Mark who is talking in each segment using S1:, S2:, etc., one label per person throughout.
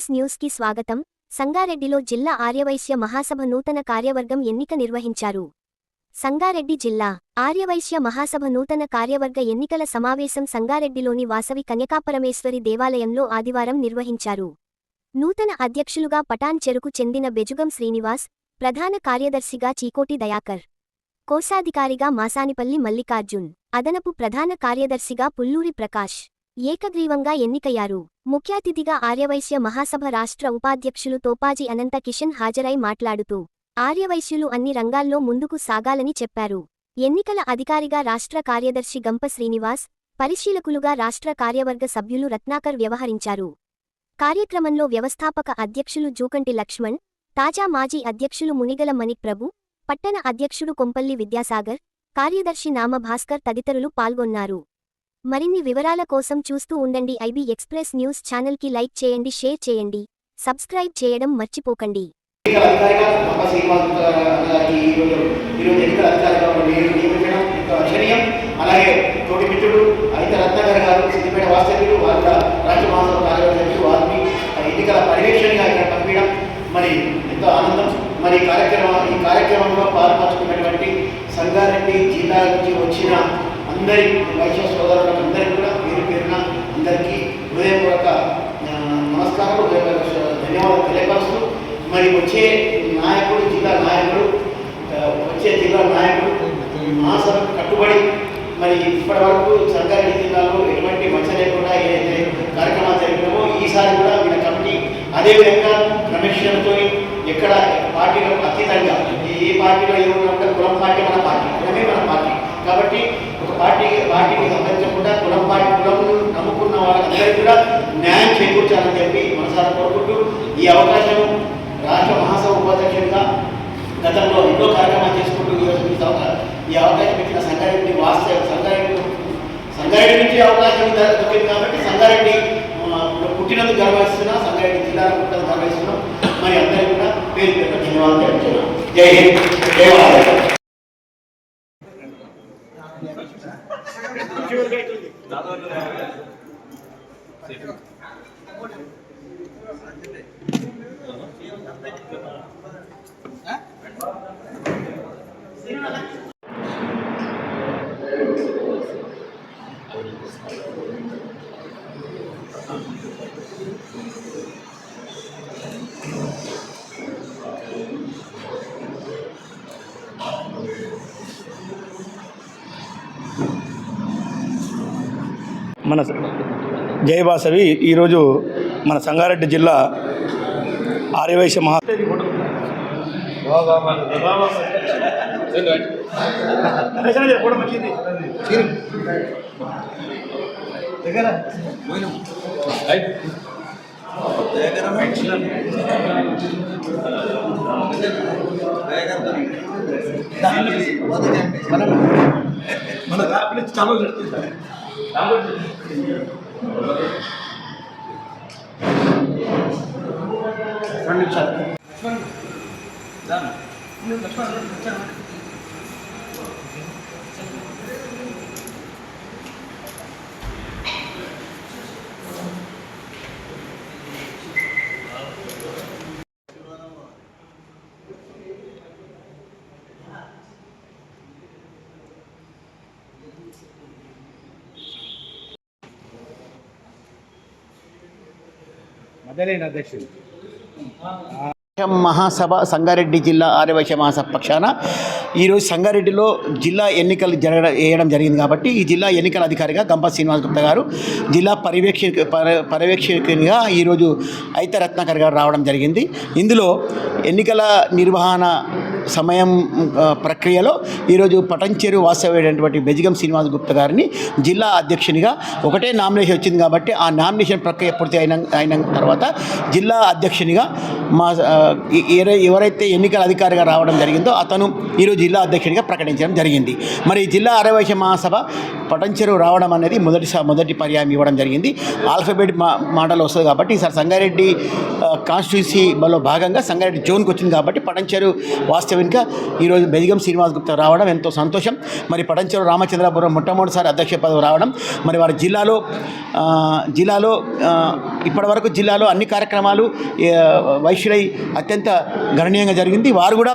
S1: Express న్యూస్కి స్వాగతం. సంగారెడ్డిలో జిల్లా ఆర్యవైశ్య మహాసభ నూతన కార్యవర్గం ఎన్నిక నిర్వహించారు. సంగారెడ్డి జిల్లా ఆర్యవైశ్య మహాసభ నూతన కార్యవర్గ ఎన్నికల సమావేశం సంగారెడ్డిలోని వాసవి కన్యకాపరమేశ్వరి దేవాలయంలో ఆదివారం నిర్వహించారు. నూతన అధ్యక్షులుగా పటాన్ చెరుకు చెందిన బెజుగం శ్రీనివాస్ ప్రధాన కార్యదర్శిగా చీకోటి దయాకర్ కోశాధికారిగా మాసానిపల్లి మల్లికార్జున్ అదనపు ప్రధాన కార్యదర్శిగా పుల్లూరి ప్రకాష్ ఏకగ్రీవంగా ఎన్నికయ్యారు. ముఖ్యాతిథిగా ఆర్యవైశ్య మహాసభ రాష్ట్ర ఉపాధ్యక్షులు తోపాజీ అనంత కిషన్ హాజరై మాట్లాడుతూ ఆర్యవైశ్యులు అన్ని రంగాల్లో ముందుకు సాగాలని చెప్పారు. ఎన్నికల అధికారిగా రాష్ట్ర కార్యదర్శి గంప శ్రీనివాస్ పరిశీలకులుగా రాష్ట్ర కార్యవర్గ సభ్యులు రత్నాకర్ వ్యవహరించారు. కార్యక్రమంలో వ్యవస్థాపక అధ్యక్షులు జూకంటి లక్ష్మణ్ తాజా మాజీ అధ్యక్షులు మునిగల మణిక్ ప్రభు పట్టణ అధ్యక్షుడు కొంపల్లి విద్యాసాగర్ కార్యదర్శి నామ భాస్కర్ తదితరులు పాల్గొన్నారు. మరిన్ని వివరాల కోసం చూస్తూ ఉండండి ఐబీ ఎక్స్ప్రెస్ న్యూస్ ఛానల్కి లైక్ చేయండి షేర్ చేయండి సబ్స్క్రైబ్ చేయడం మర్చిపోకండి.
S2: అలాగే తోటి మిత్రుడు గారు సిద్దిపేట వాస్తవ్యులు వారు కూడా మహాసభ వారిని ఎన్నికల పర్యవేక్షణగా ఇక్కడ పంపించడం మరి ఎంతో ఆనందం. మరి కార్యక్రమం ఈ కార్యక్రమంలో పాల్పంచుకున్నటువంటి సంగారెడ్డి జిల్లా నుంచి వచ్చిన అందరి వైశ్య సోదరులకు అందరికీ కూడా పేరు పేరున అందరికీ హృదయపూర్వక ఆ, నమస్కారాలు హృదయపూర్వక ధన్యవాదాలు తెలియపరుస్తూ మరి వచ్చే నాయకుడు జిల్లా నాయకుడు వచ్చే జిల్లా నాయకుడు మహాసభకు కట్టుబడి మరి ఇప్పటి వరకు సంగారెడ్డి జిల్లాలో ఎటువంటి మచ్చ లేకుండా ఏదైతే కార్యక్రమాలు జరిగినామో ఈసారి కూడా వీళ్ళ కమిటీ అదేవిధంగా క్రమశిక్షణతో ఎక్కడ పార్టీలకు అతీతంగా ఏ పార్టీలో ఏమన్నా కులం పార్టీ మన పార్టీ కులమే మన పార్టీ. కాబట్టి ఒక పార్టీ పార్టీకి సంబంధించకుండా కులం పార్టీ కులం నమ్ముకున్న వాళ్ళందరికీ కూడా న్యాయం చేకూర్చాలని చెప్పి మనసారా కోరుకుంటూ ఈ అవకాశం రాష్ట్ర మహాసభ ఉపాధ్యక్షుడిగా గతంలో ఎన్నో కార్యక్రమాలు చేసుకుంటూ ఈరోజు ఈ ఈ అవకాశం ఇచ్చిన సంగారెడ్డి వాస్తవ సంగారెడ్డి సంగారెడ్డి నుంచి అవకాశం దొరికింది కాబట్టి సంగారెడ్డి పుట్టినందుకు గర్వహిస్తున్నా సంగారెడ్డి జిల్లాలో పుట్టినందుకు గర్వహిస్తున్నాం. మరి అందరికీ కూడా పేరు పేరు ధన్యవాదాలు జై హింద్. జై
S3: మన జయబాసవి ఈరోజు మన సంగారెడ్డి జిల్లా ఆర్యవైశ్య మహా మన చాలా
S4: 나머지 전립선. 천. 그 난. 근데 천. 천.
S2: మహాసభ సంగారెడ్డి జిల్లా ఆర్యవైశ్య మహాసభ పక్షాన ఈరోజు సంగారెడ్డిలో జిల్లా ఎన్నికలు జరగడం వేయడం జరిగింది కాబట్టి ఈ జిల్లా ఎన్నికల అధికారిగా గంప శ్రీనివాస్ గుప్తా గారు జిల్లా పర్యవేక్ష పర్యవేక్షకునిగా ఈరోజు ఐత రత్నాకర్ గారు రావడం జరిగింది. ఇందులో ఎన్నికల నిర్వహణ సమయం ప్రక్రియలో ఈరోజు పటంచేరు వాస్తవ్యుడైనటువంటి బెజిగం శ్రీనివాస్ గుప్తా గారిని జిల్లా అధ్యక్షునిగా ఒకటే నామినేషన్ వచ్చింది కాబట్టి ఆ నామినేషన్ ప్రక్రియ పూర్తి అయిన అయిన తర్వాత జిల్లా అధ్యక్షునిగా మా ఎవరైతే ఎన్నికల అధికారిగా రావడం జరిగిందో అతను ఈరోజు జిల్లా అధ్యక్షునిగా ప్రకటించడం జరిగింది. మరి జిల్లా అరవైశ్య మహాసభ పటంచెరువు రావడం అనేది మొదటి స- మొదటి పర్యాయం ఇవ్వడం జరిగింది. ఆల్ఫాబెట్ మా మాటలు వస్తుంది కాబట్టి ఈసారి సంగారెడ్డి కాన్స్టిట్యూన్సీలో భాగంగా సంగారెడ్డి జోన్కి వచ్చింది కాబట్టి పటంచెరు వాస్తవిక ఈరోజు బెదిగం శ్రీనివాస్ గుప్తా రావడం ఎంతో సంతోషం. మరి పటంచెరు రామచంద్రపురం మొట్టమొదటిసారి అధ్యక్ష పదవి రావడం. మరి వారి జిల్లాలో జిల్లాలో ఇప్పటివరకు జిల్లాలో అన్ని కార్యక్రమాలు వైశ్యులై అత్యంత గణనీయంగా జరిగింది. వారు కూడా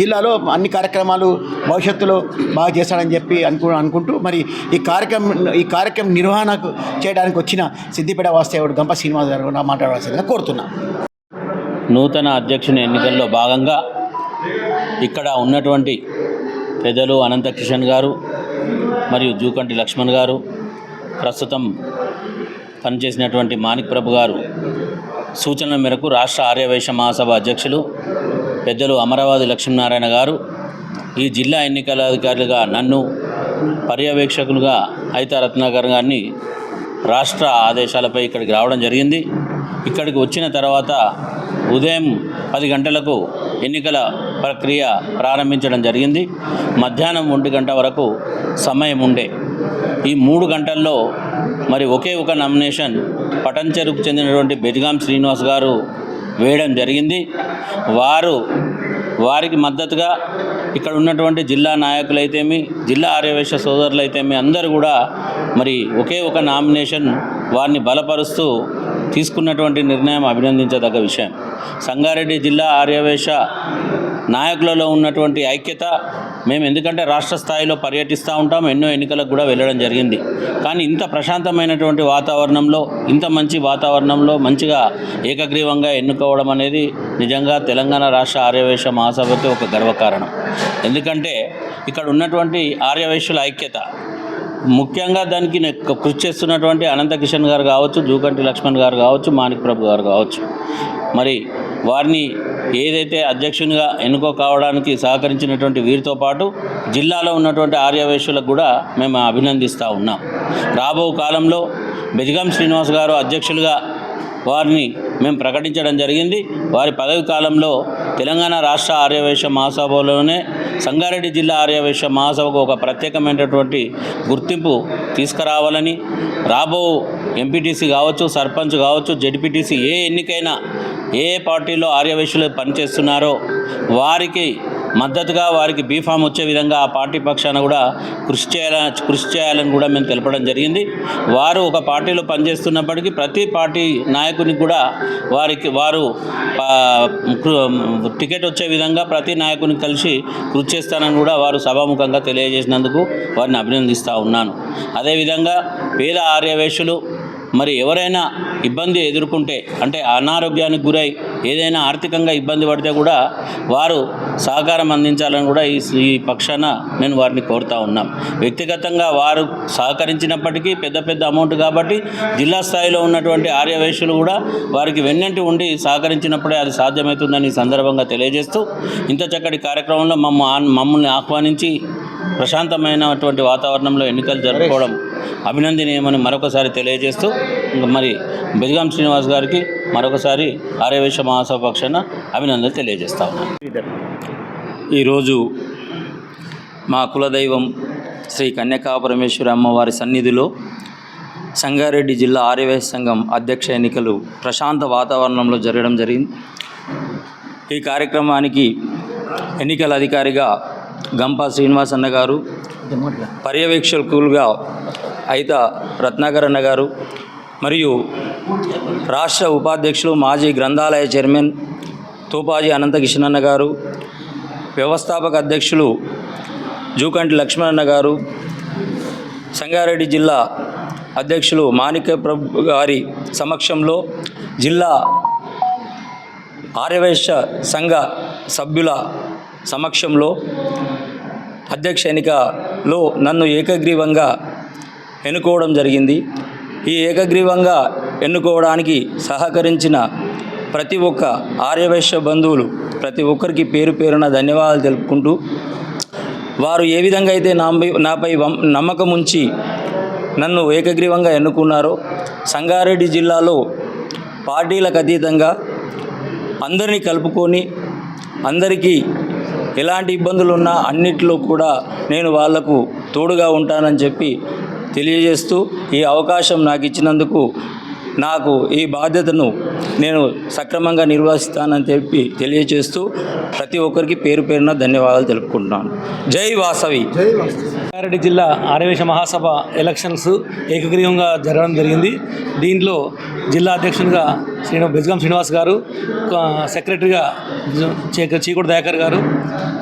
S2: జిల్లాలో అన్ని కార్యక్రమాలు భవిష్యత్తులో బాగా చేస్తాడని చెప్పి అనుకు అనుకుంటూ మరి ఈ కార్యక్రమం ఈ కార్యక్రమం నిర్వహణకు చేయడానికి వచ్చిన సిద్దిపేట వాస్తవుడు గంప శ్రీనివాస్ గారు మాట్లాడవలసిందిగా కోరుతున్నా.
S4: నూతన అధ్యక్షుని ఎన్నికల్లో భాగంగా ఇక్కడ ఉన్నటువంటి పెద్దలు అనంత కిషన్ గారు మరియు జూకంటి లక్ష్మణ్ గారు ప్రస్తుతం పనిచేసినటువంటి మాణిక్ ప్రభు గారు. సూచనల మేరకు రాష్ట్ర ఆర్యవైశ్య మహాసభ అధ్యక్షులు పెద్దలు అమరావతి లక్ష్మీనారాయణ గారు ఈ జిల్లా ఎన్నికల అధికారులుగా నన్ను పర్యవేక్షకులుగా అయితా రత్నాకర్ గారిని రాష్ట్ర ఆదేశాలపై ఇక్కడికి రావడం జరిగింది. ఇక్కడికి వచ్చిన తర్వాత ఉదయం పది గంటలకు ఎన్నికల ప్రక్రియ ప్రారంభించడం జరిగింది. మధ్యాహ్నం ఒంటి గంట వరకు సమయం ఉండే. ఈ మూడు గంటల్లో మరి ఒకే ఒక నామినేషన్ పటంచెరుకు చెందినటువంటి బెజగాం శ్రీనివాస్ గారు వేయడం జరిగింది. వారు వారికి మద్దతుగా ఇక్కడ ఉన్నటువంటి జిల్లా నాయకులైతేమి జిల్లా ఆర్యవేశ సోదరులైతేమి అందరూ కూడా మరి ఒకే ఒక నామినేషన్ వారిని బలపరుస్తూ తీసుకున్నటువంటి నిర్ణయం అభినందించదగ్గ విషయం. సంగారెడ్డి జిల్లా ఆర్యవేశ నాయకులలో ఉన్నటువంటి ఐక్యత మేము ఎందుకంటే రాష్ట్ర స్థాయిలో పర్యటిస్తూ ఉంటాం ఎన్నో ఎన్నికలకు కూడా వెళ్ళడం జరిగింది. కానీ ఇంత ప్రశాంతమైనటువంటి వాతావరణంలో ఇంత మంచి వాతావరణంలో మంచిగా ఏకగ్రీవంగా ఎన్నుకోవడం అనేది నిజంగా తెలంగాణ రాష్ట్ర ఆర్యవేశ మహాసభకి ఒక గర్వకారణం. ఎందుకంటే ఇక్కడ ఉన్నటువంటి ఆర్యవేశుల ఐక్యత ముఖ్యంగా దానికి కృషి చేస్తున్నటువంటి అనంత కిషన్ గారు కావచ్చు జూకంటి లక్ష్మణ్ గారు కావచ్చు మాణిక్ ప్రభు గారు కావచ్చు. మరి వారిని ఏదైతే అధ్యక్షునిగా ఎన్నుకో కావడానికి సహకరించినటువంటి వీరితో పాటు జిల్లాలో ఉన్నటువంటి ఆర్యవేశ్యులకు కూడా మేము అభినందిస్తూ ఉన్నాం. రాబో కాలంలో బెజగం శ్రీనివాస్ గారు అధ్యక్షులుగా వారిని మేము ప్రకటించడం జరిగింది. వారి పదవి కాలంలో తెలంగాణ రాష్ట్ర ఆర్యవైశ్య మహాసభలోనే సంగారెడ్డి జిల్లా ఆర్యవైశ్య మహాసభకు ఒక ప్రత్యేకమైనటువంటి గుర్తింపు తీసుకురావాలని రాబో ఎంపీటీసీ కావచ్చు సర్పంచ్ కావచ్చు జడ్పీటీసీ ఏ ఎన్నికైనా ఏ పార్టీలో ఆర్యవైశ్యులు పనిచేస్తున్నారో వారికి మద్దతుగా వారికి బీఫామ్ వచ్చే విధంగా ఆ పార్టీ పక్షాన కూడా కృషి చేయాలని కృషి చేయాలని కూడా మేము తెలపడం జరిగింది. వారు ఒక పార్టీలో పనిచేస్తున్నప్పటికీ ప్రతి పార్టీ నాయకునికి కూడా వారికి వారు టికెట్ వచ్చే విధంగా ప్రతి నాయకుని కలిసి కృషి చేస్తానని కూడా వారు సభాముఖంగా తెలియజేసినందుకు వారిని అభినందిస్తూ ఉన్నాను. అదేవిధంగా పేద ఆర్యవేశులు మరి ఎవరైనా ఇబ్బంది ఎదుర్కొంటే అంటే అనారోగ్యానికి గురై ఏదైనా ఆర్థికంగా ఇబ్బంది పడితే కూడా వారు సహకారం అందించాలని కూడా ఈ ఈ పక్షాన నేను వారిని కోరుతా ఉన్నాం. వ్యక్తిగతంగా వారు సహకరించినప్పటికీ పెద్ద పెద్ద అమౌంట్ కాబట్టి జిల్లా స్థాయిలో ఉన్నటువంటి ఆర్యవేశ్యులు కూడా వారికి వెన్నంటి ఉండి సహకరించినప్పుడే అది సాధ్యమవుతుందని ఈ సందర్భంగా తెలియజేస్తూ ఇంత చక్కటి కార్యక్రమంలో మమ్మ మమ్మల్ని ఆహ్వానించి ప్రశాంతమైనటువంటి వాతావరణంలో ఎన్నికలు జరుపుకోవడం అభినందనీయమని మరొకసారి తెలియజేస్తూ మరి బెజగాం శ్రీనివాస్ గారికి మరొకసారి ఆర్యవేశ మహాసభ పక్షాన అభినందనలు తెలియజేస్తా ఉన్నాను ఈరోజు మా కులదైవం శ్రీ కన్యకా పరమేశ్వరి అమ్మవారి సన్నిధిలో సంగారెడ్డి జిల్లా ఆర్యవేశ సంఘం అధ్యక్ష ఎన్నికలు ప్రశాంత వాతావరణంలో జరగడం జరిగింది. ఈ కార్యక్రమానికి ఎన్నికల అధికారిగా గంపా శ్రీనివాస్ అన్న గారు పర్యవేక్షకులుగా అయిత రత్నాకర్ అన్న గారు మరియు రాష్ట్ర ఉపాధ్యక్షులు మాజీ గ్రంథాలయ చైర్మన్ తూపాజీ అనంత కిషనన్న గారు వ్యవస్థాపక అధ్యక్షులు జూకంటి లక్ష్మణన్న గారు సంగారెడ్డి జిల్లా అధ్యక్షులు మాణిక్య ప్రభు గారి సమక్షంలో జిల్లా ఆర్యవైశ్య సంఘ సభ్యుల సమక్షంలో అధ్యక్ష ఎన్నికలో నన్ను ఏకగ్రీవంగా ఎన్నుకోవడం జరిగింది. ఈ ఏకగ్రీవంగా ఎన్నుకోవడానికి సహకరించిన ప్రతి ఒక్క ఆర్యవైశ్య బంధువులు ప్రతి ఒక్కరికి పేరు పేరున ధన్యవాదాలు తెలుపుకుంటూ వారు ఏ విధంగా అయితే నాపై నాపై వం- నమ్మకం ఉంచి నన్ను ఏకగ్రీవంగా ఎన్నుకున్నారో సంగారెడ్డి జిల్లాలో పార్టీలకు అతీతంగా అందరినీ కలుపుకొని అందరికీ ఎలాంటి ఇబ్బందులు ఉన్నా అన్నిట్లో కూడా నేను వాళ్ళకు తోడుగా ఉంటానని చెప్పి తెలియజేస్తూ ఈ అవకాశం నాకు ఇచ్చినందుకు
S5: నాకు ఈ బాధ్యతను నేను సక్రమంగా నిర్వహిస్తానని చెప్పి తెలియజేస్తూ ప్రతి ఒక్కరికి పేరు పేరున ధన్యవాదాలు తెలుపుకుంటున్నాను. జై వాసవి.
S3: రంగారెడ్డి జిల్లా ఆర్యవేశ మహాసభ ఎలక్షన్స్ ఏకగ్రీవంగా జరగడం జరిగింది. దీంట్లో జిల్లా అధ్యక్షునిగా శ్రీను బెజ్గం శ్రీనివాస్ గారు సెక్రటరీగా చీకుడు దయాకర్ గారు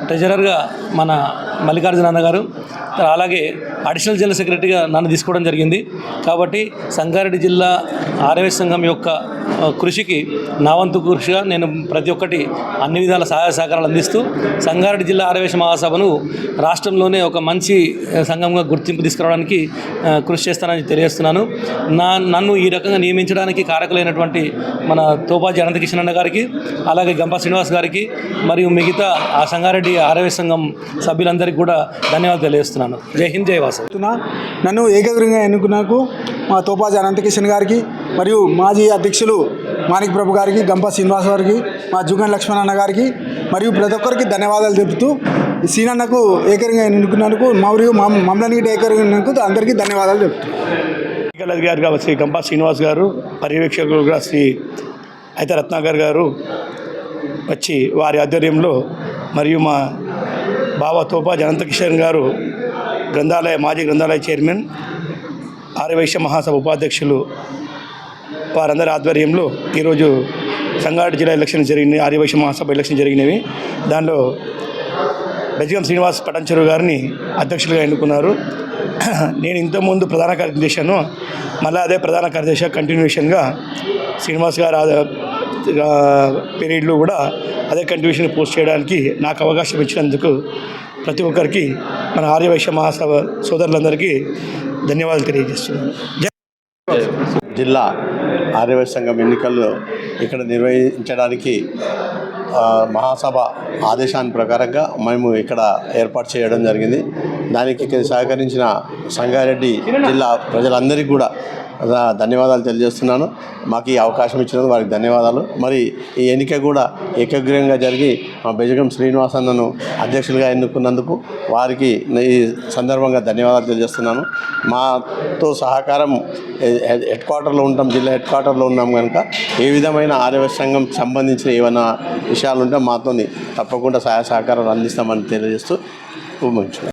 S3: ట్రెజరర్గా మన మల్లికార్జున అన్న గారు అలాగే అడిషనల్ జిల్లా సెక్రటరీగా నన్ను తీసుకోవడం జరిగింది. కాబట్టి సంగారెడ్డి జిల్లా ఆర్యవేశ సంఘం యొక్క కృషికి నా వంతు కృషిగా నేను ప్రతి ఒక్కటి అన్ని విధాల సహాయ సహకారాలు అందిస్తూ సంగారెడ్డి జిల్లా ఆరవేశ మహాసభను రాష్ట్రంలోనే ఒక మంచి సంఘంగా గుర్తింపు తీసుకురావడానికి కృషి చేస్తానని తెలియజేస్తున్నాను. నా నన్ను ఈ రకంగా నియమించడానికి కారకులైనటువంటి మన తోపాజీ అనంతకిషన్ అన్న గారికి అలాగే గంపా శ్రీనివాస్ గారికి మరియు మిగతా ఆ సంగారెడ్డి ఆరవేశ సంఘం సభ్యులందరికీ కూడా ధన్యవాదాలు తెలియజేస్తున్నాను. జై హింద్ జై
S6: చెప్తున్నా నన్ను ఏకగ్రీవంగా ఎన్నుకున్నకు మా తోపాజీ అనంతకిషన్ గారికి మరియు మాజీ అధ్యక్షులు మాణిక్ ప్రభు గారికి గంప శ్రీనివాస్ గారికి మా జుగన్ లక్ష్మణ్ అన్న గారికి మరియు ప్రతి ఒక్కరికి ధన్యవాదాలు తెలుపుతూ ఈ సీనన్నకు ఏకగ్రీవంగా ఎన్నుకున్నందుకు మరియు మా మమ్మల్ని ఏకగ్రీవంగా అందరికీ ధన్యవాదాలు చెప్తున్నాను
S3: ఎన్నికల అధికారిగా శ్రీ గంపా శ్రీనివాస్ గారు పర్యవేక్షకులుగా శ్రీ అయితే రత్నాకర్ గారు వచ్చి వారి ఆధ్వర్యంలో మరియు మా బాబా తోపా జనంత కిషన్ గారు గ్రంథాలయ మాజీ గ్రంథాలయ చైర్మన్ ఆర్యవైశ్య మహాసభ ఉపాధ్యక్షులు వారందరి ఆధ్వర్యంలో ఈరోజు సంగారెడ్డి జిల్లా ఎలక్షన్ జరిగినవి ఆర్యవైశ్య మహాసభ ఎలక్షన్ జరిగినవి. దానిలో బెజగం శ్రీనివాస్ పటంచెరు గారిని అధ్యక్షులుగా ఎన్నుకున్నారు. నేను ఇంతకుముందు ప్రధాన కార్యదర్శి చేశాను మళ్ళీ అదే ప్రధాన కార్యదర్శిగా కంటిన్యూషన్గా శ్రీనివాస్ గారు పీరియడ్లో కూడా అదే కంటిన్యూషన్ పోస్ట్ చేయడానికి నాకు అవకాశం ఇచ్చినందుకు ప్రతి ఒక్కరికి మన ఆర్యవైశ్య మహాసభ సోదరులందరికీ ధన్యవాదాలు తెలియజేస్తున్నాను.
S7: జిల్లా ఆర్యవైశ్య సంఘం ఎన్నికల్లో ఇక్కడ నిర్వహించడానికి మహాసభ ఆదేశాన్ని ప్రకారంగా మేము ఇక్కడ ఏర్పాటు చేయడం జరిగింది. దానికి సహకరించిన సంగారెడ్డి జిల్లా ప్రజలందరికీ కూడా ధన్యవాదాలు తెలియజేస్తున్నాను. మాకు ఈ అవకాశం ఇచ్చినందుకు వారికి ధన్యవాదాలు. మరి ఈ ఎన్నిక కూడా ఏకగ్రీవంగా జరిగి మా బెజగం శ్రీనివాసన్నను అధ్యక్షులుగా ఎన్నుకున్నందుకు వారికి ఈ సందర్భంగా ధన్యవాదాలు తెలియజేస్తున్నాను. మాతో సహకారం హెడ్ క్వార్టర్లో ఉంటాం జిల్లా హెడ్ క్వార్టర్లో ఉన్నాం కనుక ఏ విధమైన ఆర్యవ సంఘం సంబంధించిన ఏమైనా విషయాలు ఉంటే మాతో తప్పకుండా సహాయ సహకారాలు అందిస్తామని తెలియజేస్తూ ముగించున్నాను